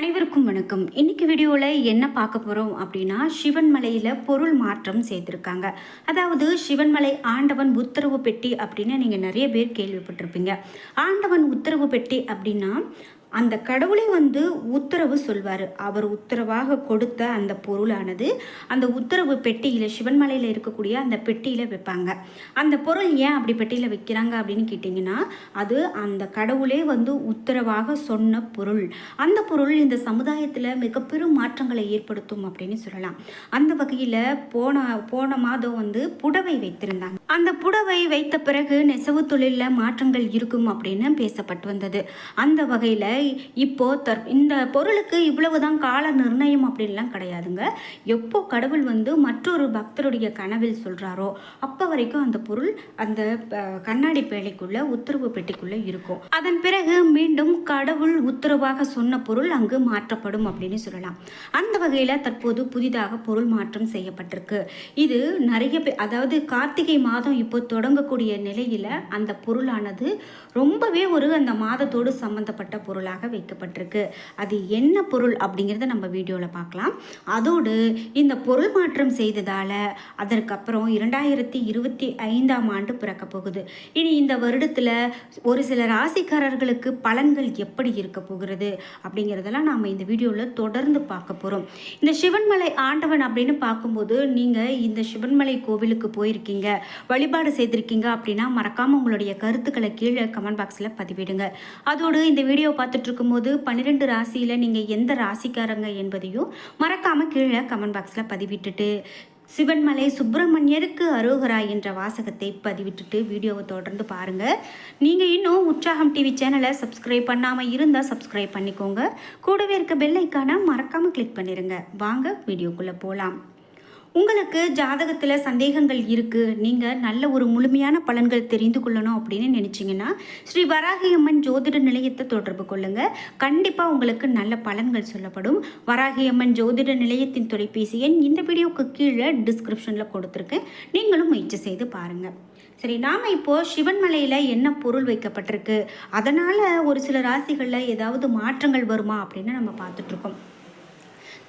அனைவருக்கும் வணக்கம். இன்னைக்கு வீடியோவில் என்ன பார்க்க போகிறோம் அப்படின்னா சிவன் மலையில் பொருள் மாற்றம் செய்திருக்காங்க அதாவது சிவன்மலை ஆண்டவன் உத்தரவு பெட்டி அப்படின்னு நீங்கள் நிறைய பேர் கேள்விப்பட்டிருப்பீங்க. ஆண்டவன் உத்தரவு பெட்டி அப்படின்னா அந்த கடவுளே வந்து உத்தரவு சொல்வார். அவர் உத்தரவாக கொடுத்த அந்த பொருளானது அந்த உத்தரவு பெட்டியில் சிவன்மலையில் இருக்கக்கூடிய அந்த பெட்டியில் வைப்பாங்க. அந்த பொருள் ஏன் அப்படி பெட்டியில் வைக்கிறாங்க அப்படின்னு கேட்டிங்கன்னா அது அந்த கடவுளே வந்து உத்தரவாக சொன்ன பொருள். அந்த பொருள் இந்த சமுதாயத்தில் மிக பெரும் மாற்றங்களை ஏற்படுத்தும் அப்படின்னு சொல்லலாம். அந்த வகையில் போன போன மாதம் வந்து புடவை வைத்திருந்தாங்க. அந்த புடவை வைத்த பிறகு நெசவு தொழிலில் மாற்றங்கள் இருக்கும் அப்படின்னு பேசப்பட்டு வந்தது. அந்த வகையில் இப்போ தற் இந்த பொருளுக்கு இவ்வளவுதான் கால நிர்ணயம் அப்படின்லாம் கிடையாதுங்க. எப்போ கடவுள் வந்து மற்றொரு பக்தருடைய கனவில் சொல்கிறாரோ அப்போ வரைக்கும் அந்த பொருள் அந்த கண்ணாடி பேழைக்குள்ள உத்தரவு பெட்டிக்குள்ளே இருக்கும். அதன் பிறகு மீண்டும் கடவுள் உத்தரவாக சொன்ன பொருள் அங்கு மாற்றப்படும் அப்படின்னு சொல்லலாம். அந்த வகையில் தற்போது புதிதாக பொருள் மாற்றம் செய்யப்பட்டிருக்கு. இது நிறைய பேர் அதாவது கார்த்திகை மாதம் இப்போ தொடங்கக்கூடிய நிலையில் அந்த பொருளானது ரொம்பவே ஒரு அந்த மாதத்தோடு சம்பந்தப்பட்ட பொருளாக வைக்கப்பட்டிருக்கு. அது என்ன பொருள் அப்படிங்கிறத நம்ம வீடியோவில் பார்க்கலாம். அதோடு இந்த பொருள் மாற்றம் செய்ததால் அதற்கப்புறம் இரண்டாயிரத்தி இருபத்தி ஐந்தாம் ஆண்டு பிறக்க போகுது. இனி இந்த வருடத்தில் ஒரு சில ராசிக்காரர்களுக்கு பலன்கள் எப்படி இருக்க போகிறது அப்படிங்கிறதெல்லாம் நாம் இந்த வீடியோவில் தொடர்ந்து பார்க்க போகிறோம் இந்த சிவன்மலை ஆண்டவன் அப்படின்னு பார்க்கும்போது நீங்கள் இந்த சிவன்மலை கோவிலுக்கு போயிருக்கீங்க வழிபாடு செய்திருக்கீங்க அப்படின்னா மறக்காமல் உங்களுடைய கருத்துக்களை கீழே கமெண்ட் பாக்ஸில் பதிவிடுங்க. அதோடு இந்த வீடியோ பார்த்துட்டு இருக்கும்போது பன்னிரெண்டு ராசியில் நீங்கள் எந்த ராசிக்காரங்க என்பதையும் மறக்காமல் கீழே கமெண்ட் பாக்ஸில் பதிவிட்டுட்டு சிவன்மலை சுப்பிரமணியருக்கு அரோகரா என்ற வாசகத்தை பதிவிட்டுட்டு வீடியோவை தொடர்ந்து பாருங்கள் நீங்கள் இன்னும் உற்சாகம் டிவி சேனலை சப்ஸ்கிரைப் பண்ணாமல் இருந்தால் சப்ஸ்கிரைப் பண்ணிக்கோங்க. கூடவே இருக்க பெல் ஐக்கானை மறக்காமல் கிளிக் பண்ணிடுங்க வாங்க வீடியோக்குள்ளே போகலாம் உங்களுக்கு ஜாதகத்தில் சந்தேகங்கள் இருக்குது நீங்கள் நல்ல ஒரு முழுமையான பலன்கள் தெரிந்து கொள்ளணும் அப்படின்னு நினச்சிங்கன்னா ஸ்ரீ வராகியம்மன் ஜோதிட நிலையத்தை தொடர்பு கொள்ளுங்கள் கண்டிப்பாக உங்களுக்கு நல்ல பலன்கள் சொல்லப்படும். வராகியம்மன் ஜோதிட நிலையத்தின் தொலைபேசி எண் இந்த வீடியோவுக்கு கீழே டிஸ்கிரிப்ஷனில் கொடுத்துருக்கேன். நீங்களும் முயற்சி செய்து பாருங்கள் சரி நாம் இப்போது சிவன்மலையில் என்ன பொருள் வைக்கப்பட்டிருக்கு? அதனால் ஒரு சில ராசிகளில் ஏதாவது மாற்றங்கள் வருமா அப்படின்னு நம்ம பார்த்துட்ருக்கோம்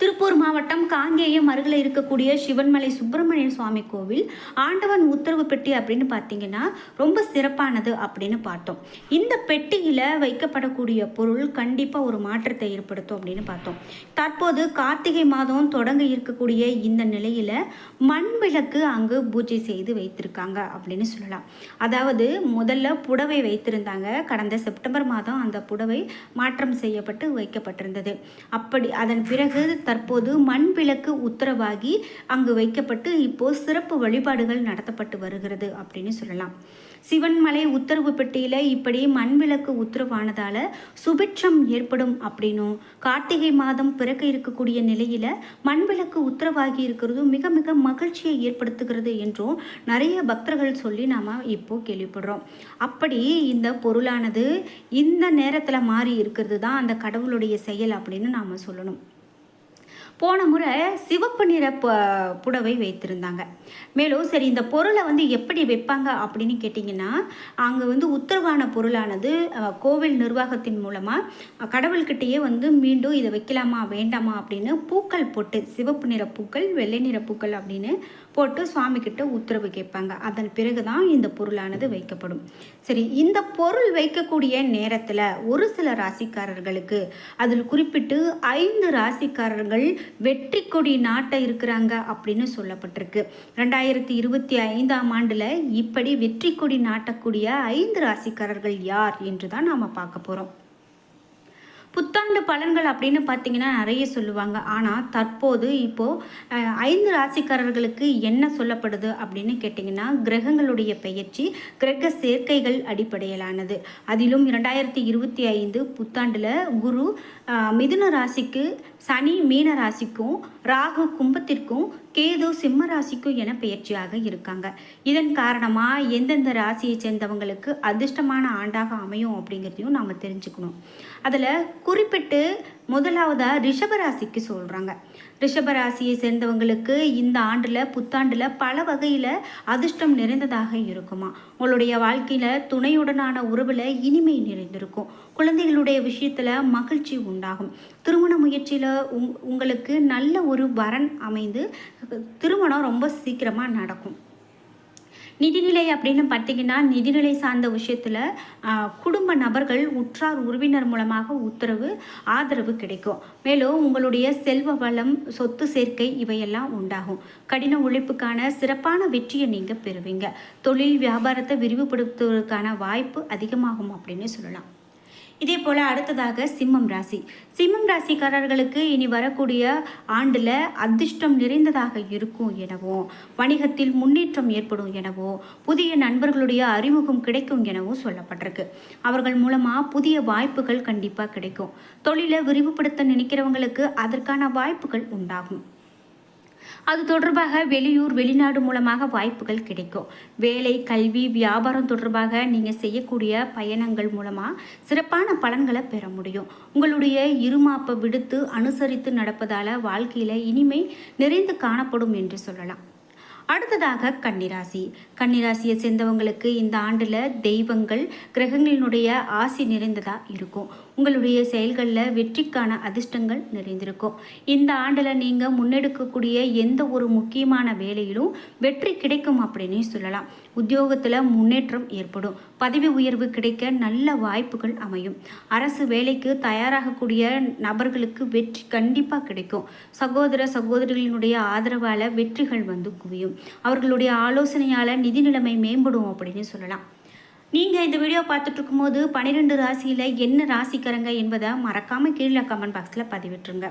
திருப்பூர் மாவட்டம் காங்கேயம் அருகில் இருக்கக்கூடிய சிவன்மலை சுப்பிரமணிய சுவாமி கோவில் ஆண்டவன் உத்தரவு பெட்டி அப்படின்னு பார்த்தீங்கன்னா ரொம்ப சிறப்பானது அப்படின்னு பார்த்தோம். இந்த பெட்டியில் வைக்கப்படக்கூடிய பொருள் கண்டிப்பாக ஒரு மாற்றத்தை ஏற்படுத்தும் அப்படின்னு பார்த்தோம். தற்போது கார்த்திகை மாதம் தொடங்க இருக்கக்கூடிய இந்த நிலையில் மண் விளக்கு அங்கு பூஜை செய்து வைத்திருக்காங்க அப்படின்னு சொல்லலாம். அதாவது முதல்ல புடவை வைத்திருந்தாங்க. கடந்த செப்டம்பர் மாதம் அந்த புடவை மாற்றம் செய்யப்பட்டு வைக்கப்பட்டிருந்தது. அப்படி அதன் பிறகு தற்போது மண் விளக்கு உத்தரவாகி அங்கு வைக்கப்பட்டு இப்போ சிறப்பு வழிபாடுகள் நடத்தப்பட்டு வருகிறது அப்படின்னு சொல்லலாம். சிவன்மலை உத்தரவு பெட்டியில் இப்படி மண் விளக்கு உத்தரவானதால் சுபிட்சம் ஏற்படும் அப்படின்னும் கார்த்திகை மாதம் பிறக்க இருக்கக்கூடிய நிலையில் மண் விளக்கு உத்தரவாகி இருக்கிறதும் மிக மிக மகிழ்ச்சியை ஏற்படுத்துகிறது என்றும் நிறைய பக்தர்கள் சொல்லி நாம் இப்போ கேள்விப்படுறோம். அப்படி இந்த பொருளானது இந்த நேரத்தில் மாறி இருக்கிறது தான் அந்த கடவுளுடைய செயல் அப்படின்னு நாம் சொல்லணும். போன முறை சிவப்பு நிற ப புடவை வைத்திருந்தாங்க. மேலும் சரி இந்த பொருளை வந்து எப்படி வைப்பாங்க அப்படின்னு கேட்டிங்கன்னா அங்கே வந்து உத்தரவான பொருளானது கோவில் நிர்வாகத்தின் மூலமாக கடவுள்கிட்டயே வந்து மீண்டும் இதை வைக்கலாமா வேண்டாமா அப்படின்னு பூக்கள் போட்டு சிவப்பு நிற பூக்கள் வெள்ளை நிற பூக்கள் அப்படின்னு போட்டு சுவாமி கிட்ட உத்தரவு கேட்பாங்க. அதன் பிறகு தான் இந்த பொருளானது வைக்கப்படும். சரி இந்த பொருள் வைக்கக்கூடிய நேரத்தில் ஒரு சில ராசிக்காரர்களுக்கு அதில் குறிப்பிட்டு ஐந்து ராசிக்காரர்கள் வெற்றி கொடி நாட்ட இருக்கிறாங்க அப்படின்னு சொல்லப்பட்டிருக்கு. ரெண்டாயிரத்தி இருபத்தி ஐந்தாம் ஆண்டில் இப்படி வெற்றி கொடி நாட்டக்கூடிய ஐந்து ராசிக்காரர்கள் யார் என்று தான் நாம் பார்க்க போகிறோம் புத்தாண்டு பலன்கள் அப்படின்னு பார்த்தீங்கன்னா நிறைய சொல்லுவாங்க. ஆனால் தற்போது இப்போது ஐந்து ராசிக்காரர்களுக்கு என்ன சொல்லப்படுது அப்படின்னு கேட்டிங்கன்னா கிரகங்களுடைய பெயர்ச்சி கிரக சேர்க்கைகள் அடிப்படையிலானது. அதிலும் இரண்டாயிரத்தி இருபத்தி ஐந்து புத்தாண்டில் குரு மிதுன ராசிக்கு சனி மீன ராசிக்கும் ராகு கும்பத்திற்கும் கேது சிம்ம ராசிக்கும் என பெயர்ச்சியாக இருக்காங்க. இதன் காரணமாக எந்தெந்த ராசியை சேர்ந்தவங்களுக்கு அதிர்ஷ்டமான ஆண்டாக அமையும் அப்படிங்கிறதையும் நாம் தெரிஞ்சுக்கணும். அதில் குறிப்பிட்டு முதலாவதாக ரிஷபராசிக்கு சொல்கிறாங்க ரிஷபராசியை சேர்ந்தவங்களுக்கு இந்த ஆண்டில் புத்தாண்டில் பல வகையில் அதிர்ஷ்டம் நிறைந்ததாக இருக்குமா. உங்களுடைய வாழ்க்கையில் துணையுடனான உறவில் இனிமை நிறைந்திருக்கும். குழந்தைகளுடைய விஷயத்தில் மகிழ்ச்சி உண்டாகும். திருமண முயற்சியில் உங் உங்களுக்கு நல்ல ஒரு வரன் அமைந்து திருமணம் ரொம்ப சீக்கிரமாக நடக்கும். நிதிநிலை அப்படின்னு பார்த்தீங்கன்னா நிதிநிலை சார்ந்த விஷயத்தில் குடும்ப நபர்கள் உற்றார் உறவினர் மூலமாக உத்தரவு ஆதரவு கிடைக்கும். மேலும் உங்களுடைய செல்வ வளம் சொத்து சேர்க்கை இவையெல்லாம் உண்டாகும். கடின உழைப்புக்கான சிறப்பான வெற்றியை நீங்கள் பெறுவீங்க. தொழில் வியாபாரத்தை விரிவுபடுத்துவதற்கான வாய்ப்பு அதிகமாகும் அப்படின்னு சொல்லலாம். இதே போல் அடுத்ததாக சிம்மம் ராசி. சிம்மம் ராசிக்காரர்களுக்கு இனி வரக்கூடிய ஆண்டில் அதிர்ஷ்டம் நிறைந்ததாக இருக்கும் எனவும் வணிகத்தில் முன்னேற்றம் ஏற்படும் எனவோ புதிய நண்பர்களுடைய அறிமுகம் கிடைக்கும் எனவும் சொல்லப்பட்டிருக்கு. அவர்கள் மூலமாக புதிய வாய்ப்புகள் கண்டிப்பாக கிடைக்கும். தொழிலை விரிவுபடுத்த நினைக்கிறவங்களுக்கு அதற்கான வாய்ப்புகள் உண்டாகும். அது தொடர்பாக வெளியூர் வெளிநாடு மூலமாக வாய்ப்புகள் கிடைக்கும். வேலை கல்வி வியாபாரம் தொடர்பாக நீங்கள் செய்யக்கூடிய பயணங்கள் மூலமாக சிறப்பான பலன்களை பெற முடியும். உங்களுடைய இருமாப்பை விடுத்து அனுசரித்து நடப்பதால் வாழ்க்கையில் இனிமை நிறைந்து காணப்படும் என்று சொல்லலாம். அடுத்ததாக கன்னிராசி. கன்னிராசியை சேர்ந்தவங்களுக்கு இந்த ஆண்டில் தெய்வங்கள் கிரகங்களினுடைய ஆசி நிறைந்ததாக இருக்கும். உங்களுடைய செயல்களில் வெற்றிக்கான அதிர்ஷ்டங்கள் நிறைந்திருக்கும். இந்த ஆண்டில் நீங்கள் முன்னெடுக்கக்கூடிய எந்த ஒரு முக்கியமான வேலையிலும் வெற்றி கிடைக்கும் அப்படின்னு சொல்லலாம். உத்தியோகத்தில் முன்னேற்றம் ஏற்படும். பதவி உயர்வு கிடைக்க நல்ல வாய்ப்புகள் அமையும். அரசு வேலைக்கு தயாராகக்கூடிய நபர்களுக்கு வெற்றி கண்டிப்பாக கிடைக்கும். சகோதர சகோதரிகளினுடைய ஆதரவால் வெற்றிகள் வந்து குவியும். அவர்களுடைய ஆலோசனையால் நிதி நிலைமை மேம்படும் அப்படின்னு சொல்லலாம். நீங்கள் இந்த வீடியோ பார்த்துட்டு இருக்கும்போது பன்னிரெண்டு ராசியில் என்ன ராசிக்கிறங்க என்பதை மறக்காமல் கீழே கமெண்ட் பாக்ஸில் பதிவிட்டுருங்க.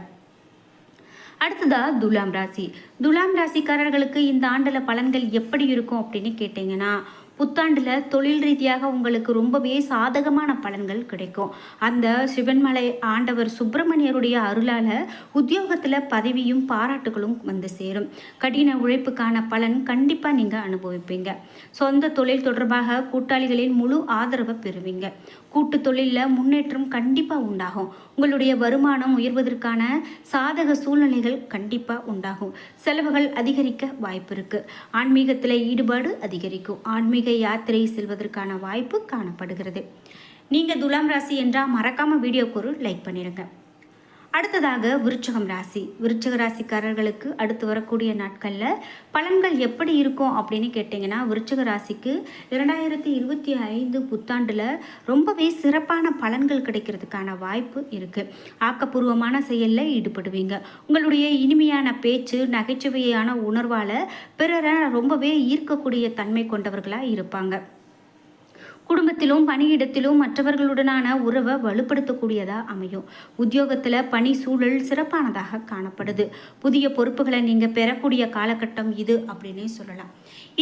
அடுத்ததா துலாம் ராசி. துலாம் ராசிக்காரர்களுக்கு இந்த ஆண்டில் பலன்கள் எப்படி இருக்கும் அப்படின்னு கேட்டிங்கன்னா புத்தாண்டில் தொழில் ரீதியாக உங்களுக்கு ரொம்பவே சாதகமான பலன்கள் கிடைக்கும். அந்த சிவன்மலை ஆண்டவர் சுப்பிரமணியருடைய அருளால் உத்தியோகத்தில் பதவியும் பாராட்டுகளும் வந்து சேரும். கடின உழைப்புக்கான பலன் கண்டிப்பாக நீங்கள் அனுபவிப்பீங்க. சொந்த தொழில் தொடர்பாக கூட்டாளிகளின் முழு ஆதரவை பெறுவீங்க. கூட்டு தொழிலில் முன்னேற்றம் கண்டிப்பாக உண்டாகும். உங்களுடைய வருமானம் உயர்வதற்கான சாதக சூழ்நிலைகள் கண்டிப்பாக உண்டாகும். செலவுகள் அதிகரிக்க வாய்ப்பு இருக்குது ஆன்மீகத்தில் ஈடுபாடு அதிகரிக்கும். ஆன்மீக யாத்திரை செல்வதற்கான வாய்ப்பு காணப்படுகிறது. நீங்கள் துலாம் ராசி என்றால் மறக்காமல் வீடியோக்கு ஒரு லைக் பண்ணிடுங்க அடுத்ததாக விருச்சகம் ராசி. விருச்சக ராசிக்காரர்களுக்கு அடுத்து வரக்கூடிய நாட்களில் பலன்கள் எப்படி இருக்கும் அப்படின்னு கேட்டிங்கன்னா விருச்சக ராசிக்கு இரண்டாயிரத்தி இருபத்தி ஐந்து புத்தாண்டில் ரொம்பவே சிறப்பான பலன்கள் கிடைக்கிறதுக்கான வாய்ப்பு இருக்குது ஆக்கப்பூர்வமான செயலில் ஈடுபடுவீங்க. உங்களுடைய இனிமையான பேச்சு நகைச்சுவையான உணர்வால் பிறரை ரொம்பவே ஈர்க்கக்கூடிய தன்மை கொண்டவர்களாக இருப்பாங்க. குடும்பத்திலும் பணியிடத்திலும் மற்றவர்களுடனான உறவை வலுப்படுத்தக்கூடியதாக அமையும். உத்தியோகத்தில் பணி சூழல் சிறப்பானதாக காணப்படுது. புதிய பொறுப்புகளை நீங்கள் பெறக்கூடிய காலகட்டம் இது அப்படின்னே சொல்லலாம்.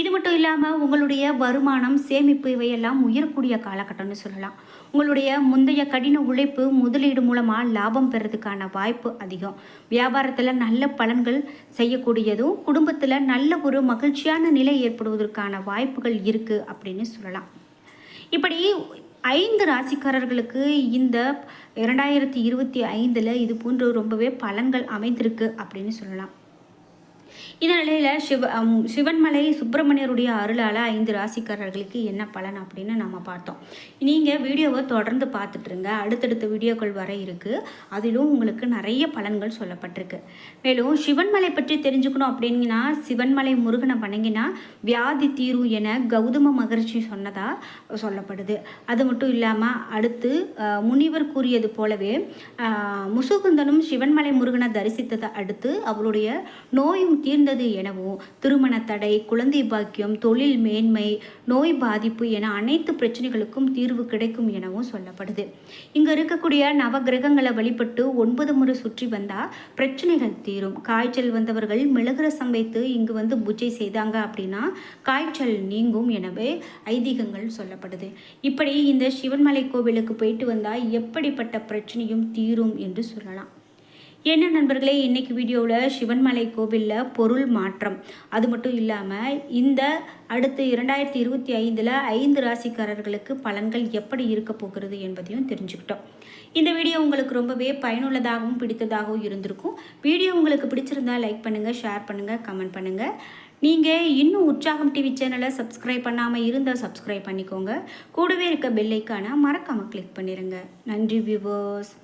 இது மட்டும் இல்லாமல் உங்களுடைய வருமானம் சேமிப்பு இவையெல்லாம் உயரக்கூடிய காலகட்டம்னு சொல்லலாம். உங்களுடைய முந்தைய கடின உழைப்பு முதலீடு மூலமாக லாபம் பெறதுக்கான வாய்ப்பு அதிகம். வியாபாரத்தில் நல்ல பலன்கள் செய்யக்கூடியதும் குடும்பத்தில் நல்ல ஒரு மகிழ்ச்சியான நிலை ஏற்படுவதற்கான வாய்ப்புகள் இருக்குது அப்படின்னு சொல்லலாம். இப்படி ஐந்து ராசிக்காரர்களுக்கு இந்த இரண்டாயிரத்தி இருபத்தி ஐந்தில் இது போன்று ரொம்பவே பலன்கள் அமைந்திருக்கு அப்படின்னு சொல்லலாம். இந்த நிலையில் சிவ சிவன்மலை சுப்பிரமணியருடைய அருளால் ஐந்து ராசிக்காரர்களுக்கு என்ன பலன் அப்படின்னு நம்ம பார்த்தோம். நீங்கள் வீடியோவை தொடர்ந்து பார்த்துட்ருங்க அடுத்தடுத்த வீடியோக்கள் வர இருக்குது அதிலும் உங்களுக்கு நிறைய பலன்கள் சொல்லப்பட்டிருக்கு. மேலும் சிவன்மலை பற்றி தெரிஞ்சுக்கணும் அப்படிங்கன்னா சிவன்மலை முருகனை வணங்கினா வியாதி தீரும் என கௌதம மகர்ஷி சொன்னதாக சொல்லப்படுது. அது மட்டும் இல்லாமல் அடுத்து முனிவர் கூறியது போலவே முசுகுந்தனும் சிவன்மலை முருகனை தரிசித்ததை அடுத்து அவருடைய நோயும் தீர்ந்தது எனவும் திருமண தடை குழந்தை பாக்கியம் தொழில் மேன்மை நோய் பாதிப்பு என அனைத்து பிரச்சனைகளுக்கும் தீர்வு கிடைக்கும் எனவும் சொல்லப்படுது. இங்கே இருக்கக்கூடிய நவகிரகங்களை வழிபட்டு ஒன்பது முறை சுற்றி வந்தால் பிரச்சனைகள் தீரும். காய்ச்சல் வந்தவர்கள் மிளகுரசம் வைத்து இங்கு வந்து பூஜை செய்தாங்க அப்படின்னா காய்ச்சல் நீங்கும் எனவே ஐதீகங்கள் சொல்லப்படுது. இப்படி இந்த சிவன்மலை கோவிலுக்கு போயிட்டு வந்தால் எப்படிப்பட்ட பிரச்சனையும் தீரும் என்று சொல்லலாம். என்ன நண்பர்களே இன்னைக்கு வீடியோவில் சிவன்மலை கோவிலில் பொருள் மாற்றம். அது மட்டும் இல்லாமல் இந்த அடுத்து இரண்டாயிரத்தி இருபத்தி ஐந்தில் ஐந்து ராசிக்காரர்களுக்கு பலன்கள் எப்படி இருக்க போகிறது என்பதையும் தெரிஞ்சுக்கிட்டோம். இந்த வீடியோ உங்களுக்கு ரொம்பவே பயனுள்ளதாகவும் பிடித்ததாகவும் இருந்திருக்கும். வீடியோ உங்களுக்கு பிடிச்சிருந்தா லைக் பண்ணுங்கள் ஷேர் பண்ணுங்கள் கமெண்ட் பண்ணுங்கள் நீங்கள் இன்னும் உற்சாகம் டிவி சேனலை சப்ஸ்கிரைப் பண்ணாமல் இருந்தால் சப்ஸ்கிரைப் பண்ணிக்கோங்க. கூடவே இருக்க பெல்லைக்கான மறக்காமல் கிளிக் பண்ணிடுங்க நன்றி வியூவர்ஸ்